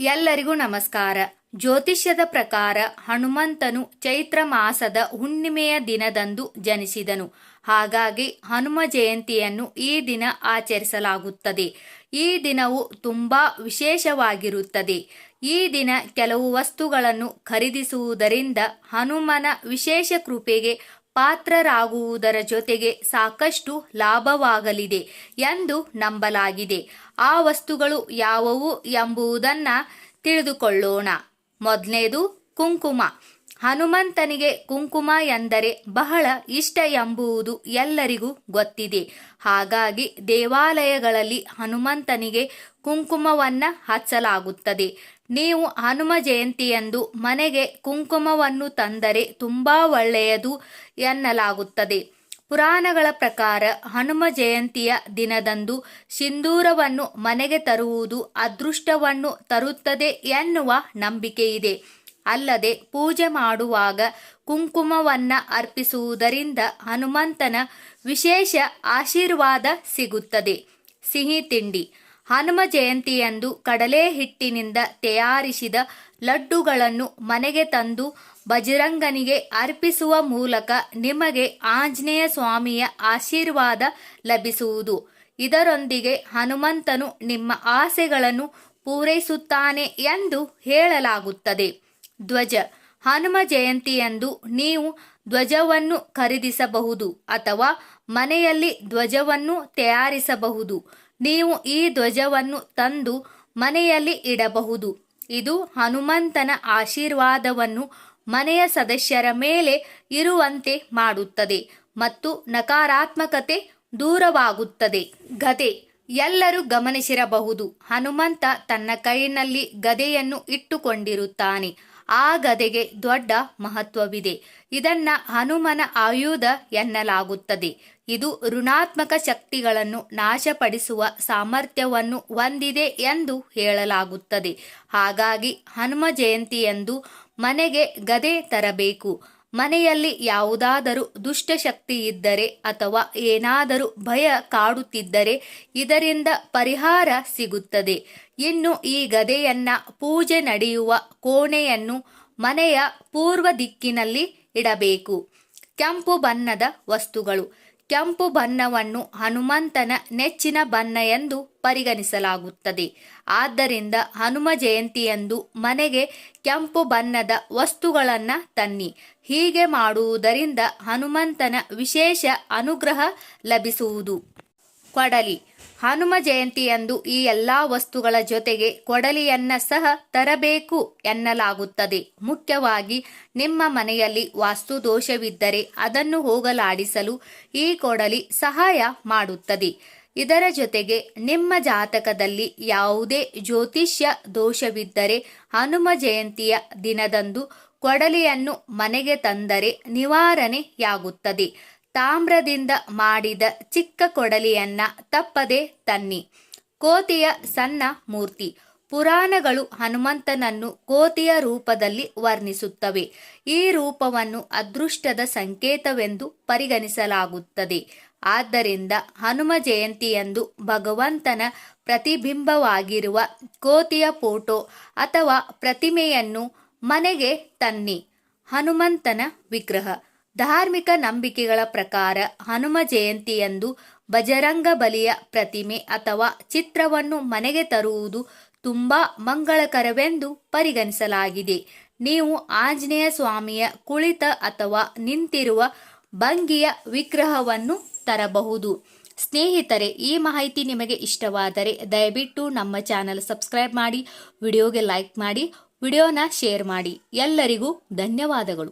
ಎಲ್ಲರಿಗೂ ನಮಸ್ಕಾರ. ಜ್ಯೋತಿಷ್ಯದ ಪ್ರಕಾರ ಹನುಮಂತನು ಚೈತ್ರ ಮಾಸದ ಹುಣ್ಣಿಮೆಯ ದಿನದಂದು ಜನಿಸಿದನು. ಹಾಗಾಗಿ ಹನುಮ ಜಯಂತಿಯನ್ನು ಈ ದಿನ ಆಚರಿಸಲಾಗುತ್ತದೆ. ಈ ದಿನವು ತುಂಬಾ ವಿಶೇಷವಾಗಿರುತ್ತದೆ. ಈ ದಿನ ಕೆಲವು ವಸ್ತುಗಳನ್ನು ಖರೀದಿಸುವುದರಿಂದ ಹನುಮನ ವಿಶೇಷ ಕೃಪೆಗೆ ಪಾತ್ರರಾಗುವುದರ ಜೊತೆಗೆ ಸಾಕಷ್ಟು ಲಾಭವಾಗಲಿದೆ ಎಂದು ನಂಬಲಾಗಿದೆ. ಆ ವಸ್ತುಗಳು ಯಾವುವು ಎಂಬುದನ್ನು ತಿಳಿದುಕೊಳ್ಳೋಣ. ಮೊದಲನೇದು ಕುಂಕುಮ. ಹನುಮಂತನಿಗೆ ಕುಂಕುಮ ಎಂದರೆ ಬಹಳ ಇಷ್ಟ ಎಂಬುವುದು ಎಲ್ಲರಿಗೂ ಗೊತ್ತಿದೆ. ಹಾಗಾಗಿ ದೇವಾಲಯಗಳಲ್ಲಿ ಹನುಮಂತನಿಗೆ ಕುಂಕುಮವನ್ನು ಹಚ್ಚಲಾಗುತ್ತದೆ. ನೀವು ಹನುಮ ಜಯಂತಿಯಂದು ಮನೆಗೆ ಕುಂಕುಮವನ್ನು ತಂದರೆ ತುಂಬಾ ಒಳ್ಳೆಯದು ಎನ್ನಲಾಗುತ್ತದೆ. ಪುರಾಣಗಳ ಪ್ರಕಾರ ಹನುಮ ಜಯಂತಿಯ ದಿನದಂದು ಸಿಂಧೂರವನ್ನು ಮನೆಗೆ ತರುವುದು ಅದೃಷ್ಟವನ್ನು ತರುತ್ತದೆ ಎನ್ನುವ ನಂಬಿಕೆಯಿದೆ. ಅಲ್ಲದೆ ಪೂಜೆ ಮಾಡುವಾಗ ಕುಂಕುಮವನ್ನ ಅರ್ಪಿಸುವುದರಿಂದ ಹನುಮಂತನ ವಿಶೇಷ ಆಶೀರ್ವಾದ ಸಿಗುತ್ತದೆ. ಸಿಹಿ ತಿಂಡಿ. ಹನುಮ ಜಯಂತಿಯಂದು ಕಡಲೆ ಹಿಟ್ಟಿನಿಂದ ತಯಾರಿಸಿದ ಲಡ್ಡುಗಳನ್ನು ಮನೆಗೆ ತಂದು ಬಜರಂಗನಿಗೆ ಅರ್ಪಿಸುವ ಮೂಲಕ ನಿಮಗೆ ಆಂಜನೇಯ ಸ್ವಾಮಿಯ ಆಶೀರ್ವಾದ ಲಭಿಸುವುದು. ಇದರೊಂದಿಗೆ ಹನುಮಂತನು ನಿಮ್ಮ ಆಸೆಗಳನ್ನು ಪೂರೈಸುತ್ತಾನೆ ಎಂದು ಹೇಳಲಾಗುತ್ತದೆ. ಧ್ವಜ. ಹನುಮ ಜಯಂತಿಯಂದು ನೀವು ಧ್ವಜವನ್ನು ಖರೀದಿಸಬಹುದು ಅಥವಾ ಮನೆಯಲ್ಲಿ ಧ್ವಜವನ್ನು ತಯಾರಿಸಬಹುದು. ನೀವು ಈ ಧ್ವಜವನ್ನು ತಂದು ಮನೆಯಲ್ಲಿ ಇಡಬಹುದು. ಇದು ಹನುಮಂತನ ಆಶೀರ್ವಾದವನ್ನು ಮನೆಯ ಸದಸ್ಯರ ಮೇಲೆ ಇರುವಂತೆ ಮಾಡುತ್ತದೆ ಮತ್ತು ನಕಾರಾತ್ಮಕತೆ ದೂರವಾಗುತ್ತದೆ. ಗದೆ. ಎಲ್ಲರೂ ಗಮನಿಸಿರಬಹುದು. ಹನುಮಂತ ತನ್ನ ಕೈನಲ್ಲಿ ಗದೆಯನ್ನು ಇಟ್ಟುಕೊಂಡಿರುತ್ತಾನೆ. ಆ ಗದೆಗೆ ದೊಡ್ಡ ಮಹತ್ವವಿದೆ. ಇದನ್ನ ಹನುಮನ ಆಯುಧ ಎನ್ನಲಾಗುತ್ತದೆ. ಇದು ಋಣಾತ್ಮಕ ಶಕ್ತಿಗಳನ್ನು ನಾಶಪಡಿಸುವ ಸಾಮರ್ಥ್ಯವನ್ನು ಹೊಂದಿದೆ ಎಂದು ಹೇಳಲಾಗುತ್ತದೆ. ಹಾಗಾಗಿ ಹನುಮ ಜಯಂತಿಯಂದು ಮನೆಗೆ ಗದೆ ತರಬೇಕು. ಮನೆಯಲ್ಲಿ ಯಾವುದಾದರೂ ದುಷ್ಟಶಕ್ತಿ ಇದ್ದರೆ ಅಥವಾ ಏನಾದರೂ ಭಯ ಕಾಡುತ್ತಿದ್ದರೆ ಇದರಿಂದ ಪರಿಹಾರ ಸಿಗುತ್ತದೆ. ಇನ್ನು ಈ ಗದೆಯನ್ನ ಪೂಜೆ ನಡೆಯುವ ಕೋಣೆಯನ್ನು ಮನೆಯ ಪೂರ್ವ ದಿಕ್ಕಿನಲ್ಲಿ ಇಡಬೇಕು. ಕೆಂಪು ಬಣ್ಣದ ವಸ್ತುಗಳು. ಕೆಂಪು ಬಣ್ಣವನ್ನು ಹನುಮಂತನ ನೆಚ್ಚಿನ ಬಣ್ಣ ಎಂದು ಪರಿಗಣಿಸಲಾಗುತ್ತದೆ. ಆದ್ದರಿಂದ ಹನುಮ ಜಯಂತಿಯಂದು ಮನೆಗೆ ಕೆಂಪು ಬಣ್ಣದ ವಸ್ತುಗಳನ್ನು ತನ್ನಿ. ಹೀಗೆ ಮಾಡುವುದರಿಂದ ಹನುಮಂತನ ವಿಶೇಷ ಅನುಗ್ರಹ ಲಭಿಸುವುದು. ಕೊಡಲಿ. ಹನುಮ ಜಯಂತಿಯಂದು ಈ ಎಲ್ಲಾ ವಸ್ತುಗಳ ಜೊತೆಗೆ ಕೊಡಲಿಯನ್ನ ಸಹ ತರಬೇಕು ಎನ್ನಲಾಗುತ್ತದೆ. ಮುಖ್ಯವಾಗಿ ನಿಮ್ಮ ಮನೆಯಲ್ಲಿ ವಾಸ್ತು ದೋಷವಿದ್ದರೆ ಅದನ್ನು ಹೋಗಲಾಡಿಸಲು ಈ ಕೊಡಲಿ ಸಹಾಯ ಮಾಡುತ್ತದೆ. ಇದರ ಜೊತೆಗೆ ನಿಮ್ಮ ಜಾತಕದಲ್ಲಿ ಯಾವುದೇ ಜ್ಯೋತಿಷ್ಯ ದೋಷವಿದ್ದರೆ ಹನುಮ ಜಯಂತಿಯ ದಿನದಂದು ಕೊಡಲಿಯನ್ನು ಮನೆಗೆ ತಂದರೆ ನಿವಾರಣೆಯಾಗುತ್ತದೆ. ತಾಮ್ರದಿಂದ ಮಾಡಿದ ಚಿಕ್ಕ ಕೊಡಲಿಯನ್ನ ತಪ್ಪದೆ ತನ್ನಿ. ಕೋತಿಯ ಸಣ್ಣ ಮೂರ್ತಿ. ಪುರಾಣಗಳು ಹನುಮಂತನನ್ನು ಕೋತಿಯ ರೂಪದಲ್ಲಿ ವರ್ಣಿಸುತ್ತವೆ. ಈ ರೂಪವನ್ನು ಅದೃಷ್ಟದ ಸಂಕೇತವೆಂದು ಪರಿಗಣಿಸಲಾಗುತ್ತದೆ. ಆದ್ದರಿಂದ ಹನುಮ ಜಯಂತಿಯಂದು ಭಗವಂತನ ಪ್ರತಿಬಿಂಬವಾಗಿರುವ ಕೋತಿಯ ಫೋಟೋ ಅಥವಾ ಪ್ರತಿಮೆಯನ್ನು ಮನೆಗೆ ತನ್ನಿ. ಹನುಮಂತನ ವಿಗ್ರಹ. ಧಾರ್ಮಿಕ ನಂಬಿಕೆಗಳ ಪ್ರಕಾರ ಹನುಮ ಜಯಂತಿಯಂದು ಬಜರಂಗ ಬಲಿಯ ಪ್ರತಿಮೆ ಅಥವಾ ಚಿತ್ರವನ್ನು ಮನೆಗೆ ತರುವುದು ತುಂಬಾ ಮಂಗಳಕರವೆಂದು ಪರಿಗಣಿಸಲಾಗಿದೆ. ನೀವು ಆಂಜನೇಯ ಸ್ವಾಮಿಯ ಕುಳಿತ ಅಥವಾ ನಿಂತಿರುವ ಭಂಗಿಯ ವಿಗ್ರಹವನ್ನು ತರಬಹುದು. ಸ್ನೇಹಿತರೆ, ಈ ಮಾಹಿತಿ ನಿಮಗೆ ಇಷ್ಟವಾದರೆ ದಯವಿಟ್ಟು ನಮ್ಮ ಚಾನಲ್ ಸಬ್ಸ್ಕ್ರೈಬ್ ಮಾಡಿ, ವಿಡಿಯೋಗೆ ಲೈಕ್ ಮಾಡಿ, ವಿಡಿಯೋನ ಶೇರ್ ಮಾಡಿ. ಎಲ್ಲರಿಗೂ ಧನ್ಯವಾದಗಳು.